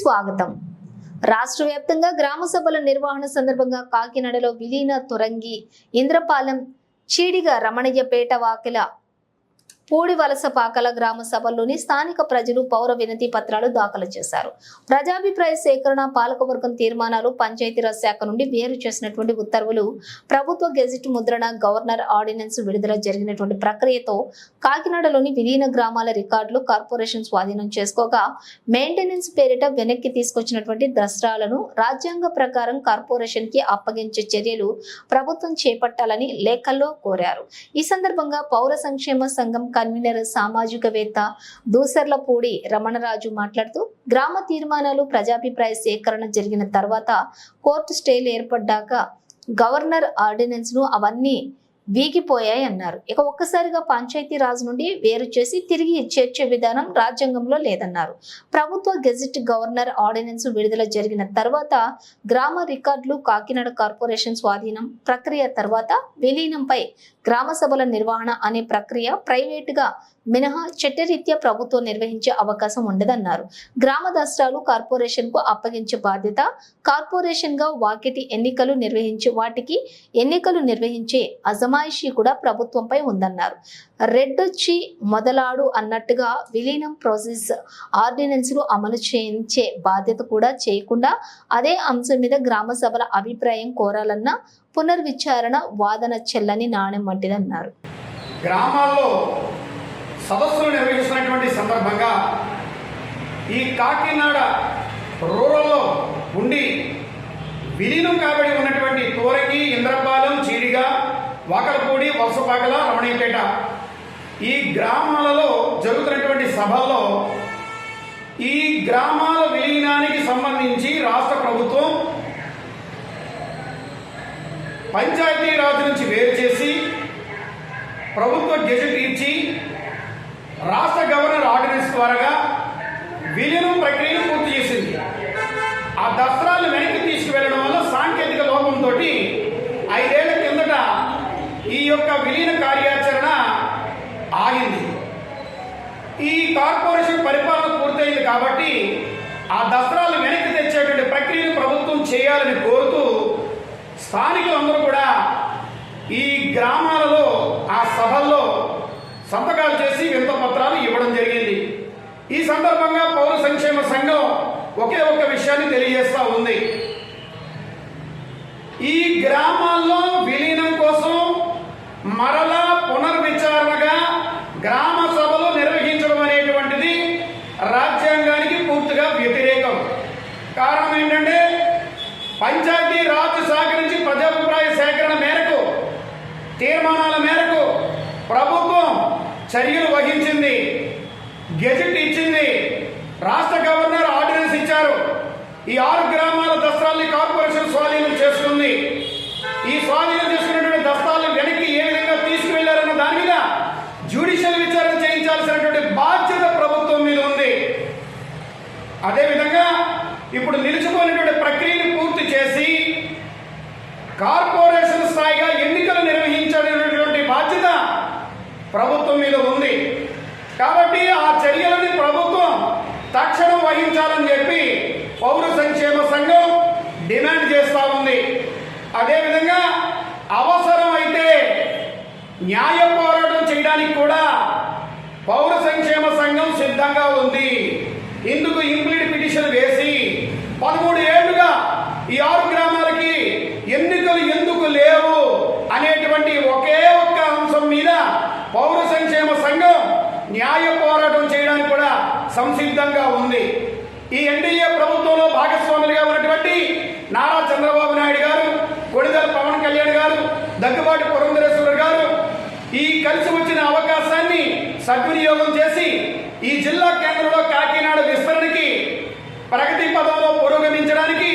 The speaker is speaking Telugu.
స్వాగతం. రాష్ట్ర వ్యాప్తంగా గ్రామ సభల నిర్వహణ సందర్భంగా కాకినాడలో విలీన తురంగి ఇంద్రపాలెం చీడిగ రమణయ్యపేట వాకిల పూడి వలస పాకల గ్రామ సభల్లోని స్థానిక ప్రజలు పౌర వినతి పత్రాలు దాఖలు చేశారు. ప్రజాభిప్రాయ సేకరణ పాలకవర్గం తీర్మానాలు పంచాయతీరాజ్ శాఖ నుండి వేరు చేసినటువంటి ఉత్తర్వులు ప్రభుత్వ గెజిట్ ముద్రణ గవర్నర్ ఆర్డినెన్స్ విడుదల జరిగినటువంటి ప్రక్రియతో కాకినాడలోని విలీన గ్రామాల రికార్డులు కార్పొరేషన్ స్వాధీనం చేసుకోగా మెయింటెనెన్స్ పేరిట వెనక్కి తీసుకొచ్చినటువంటి దసరాలను రాజ్యాంగ ప్రకారం కార్పొరేషన్కి అప్పగించే చర్యలు ప్రభుత్వం చేపట్టాలని లేఖల్లో కోరారు. ఈ సందర్భంగా పౌర సంక్షేమ సంఘం కన్వీనర్ సామాజికవేత్త దూసర్లపూడి రమణరాజు మాట్లాడుతూ గ్రామ తీర్మానాలు ప్రజాభిప్రాయ సేకరణ జరిగిన తర్వాత కోర్టు స్టేలు ఏర్పడ్డాక గవర్నర్ ఆర్డినెన్స్ను అవన్నీ వీగిపోయాయి అన్నారు. ఇక ఒక్కసారిగా పంచాయతీ రాజ్ నుండి వేరు చేసి తిరిగి చేర్చే విధానం రాజ్యాంగంలో లేదన్నారు. ప్రభుత్వ గెజిట్ గవర్నర్ ఆర్డినెన్స్ విడుదల జరిగిన తర్వాత గ్రామ రికార్డులు కాకినాడ కార్పొరేషన్ స్వాధీనం ప్రక్రియ తర్వాత విలీనంపై గ్రామ సభల నిర్వహణ అనే ప్రక్రియ ప్రైవేటుగా మినహా చట్టరీత్యా ప్రభుత్వం నిర్వహించే అవకాశం ఉండదన్నారు. గ్రామ దసరాలు కార్పొరేషన్కు అప్పగించే బాధ్యత కార్పొరేషన్గా వాకిటి ఎన్నికలు నిర్వహించే వాటికి ఎన్నికలు నిర్వహించే అజమాయిషీ కూడా ప్రభుత్వంపై ఉందన్నారు. రెడ్డొచ్చి మొదలాడు అన్నట్టుగా విలీనం ప్రాసెస్ ఆర్డినెన్స్లు అమలు చేయించే బాధ్యత కూడా చేయకుండా అదే అంశం మీద గ్రామ సభల అభిప్రాయం కోరాలన్న పునర్విచారణ వాదన చెల్లని నాణ్యం వంటిదన్నారు. గ్రామాల్లో సదస్సులు నిర్వహిస్తున్నటువంటి సందర్భంగా ఈ కాకినాడ రూరల్లో ఉండి విలీనం కాబడి ఉన్నటువంటి తోరకి ఇంద్రపాలెం చీడిగా వాకలపూడి వలసపాకల రమణీపేట ఈ గ్రామాలలో జరుగుతున్నటువంటి సభల్లో ఈ గ్రామాల విలీనానికి సంబంధించి రాష్ట్ర ప్రభుత్వం పంచాయతీరాజ్ నుంచి వేరు చేసి ప్రభుత్వ గెజెట్ ఇచ్చి రాష్ట్ర గవర్నర్ ఆర్డినెన్స్ ద్వారా విలీనం ప్రక్రియను పూర్తి చేసింది. ఆ దసరాలు వెనక్కి తీసుకువెళ్ళడం వల్ల సాంకేతిక లోపంతో ఐదేళ్ళ కిందట ఈ యొక్క విలీన కార్యాచరణ ఆగింది. ఈ కార్పొరేషన్ పరిపాలన పూర్తయింది కాబట్టి ఆ దసరాలు వెనక్కి తెచ్చేటువంటి ప్రక్రియను ప్రభుత్వం చేయాలని కోరుతూ స్థానికులందరూ కూడా ఈ గ్రామాలలో ఆ సభల్లో సంతక చేసి వింత పత్రాలు ఇవ్వడం జరిగింది ఈ సందర్భంగా పౌర సంక్షేమ సంఘం ఒకే ఒక విషయాన్ని తెలియజేస్తా ఉంది. ఈ గ్రామాల్లో విలీనం కోసం మరలా పునర్విచారణగా గ్రామ సభలు నిర్వహించడం అనేటువంటిది రాజ్యాంగానికి పూర్తిగా వ్యతిరేకం. కారణం ఏంటంటే పంచాయతీ రాజ్ శాఖ నుంచి ప్రజాభిప్రాయ సేకరణ మేరకు తీర్మానాల మేరకు ప్రభుత్వం చర్యలు వహించింది. గెజెట్ ఇచ్చింది. రాష్ట్ర గవర్నర్ ఆర్డినెన్స్ ఇచ్చారు. ఈ ఆరు గ్రామాల దస్త్రాల్ని కార్పొరేషన్ స్వాధీనం చేసుకుంది. ఈ స్వాధీనం చేసుకున్నటువంటి దస్తాలను వెనక్కి ఏ విధంగా తీసుకువెళ్ళారన్న దాని మీద జ్యుడిషియల్ విచారణ చేయించాల్సినటువంటి బాధ్యత ప్రభుత్వం మీద ఉంది. అదేవిధంగా ఇప్పుడు నిలిచిపోయినటువంటి ప్రక్రియను పూర్తి చేసి కార్పొరేషన్ స్థాయిగా ఎన్నికలు నిర్వహించాలనేటువంటి బాధ్యత ప్రభుత్వం మీద ఉంది. కాబట్టి ఆ చర్యలని ప్రభుత్వం తక్షణం వహించాలని చెప్పి పౌర సంక్షేమ సంఘం డిమాండ్ చేస్తూ ఉంది. అదేవిధంగా అవసరం అయితే న్యాయ పోరాటం చేయడానికి కూడా పౌర సంక్షేమ సంఘం సిద్ధంగా ఉంది. ఇందుకు ఇంప్లీడ్ పిటిషన్ వేసి పదమూడు ఏళ్ళుగా ఈ ఆరు గ్రామాలకి ఎన్నికలు ఎందుకు లేవు అనేటువంటి ఒకే ఒక్క అంశం మీద పౌర సంక్షేమ సంఘం న్యాయ పోరాటం చేయడానికి కూడా సంసిద్ధంగా ఉంది. ఈ ఎన్డీఏ ప్రభుత్వంలో భాగస్వాములుగా ఉన్నటువంటి నారా చంద్రబాబు నాయుడు గారు కొడిదల పవన్ కళ్యాణ్ గారు దగ్గుబాటి పురంధరేశ్వర గారు ఈ కలిసి వచ్చిన అవకాశాన్ని సద్వినియోగం చేసి ఈ జిల్లా కేంద్రంలో కాకినాడ విస్తరణకి ప్రగతి పదంలో పురోగమించడానికి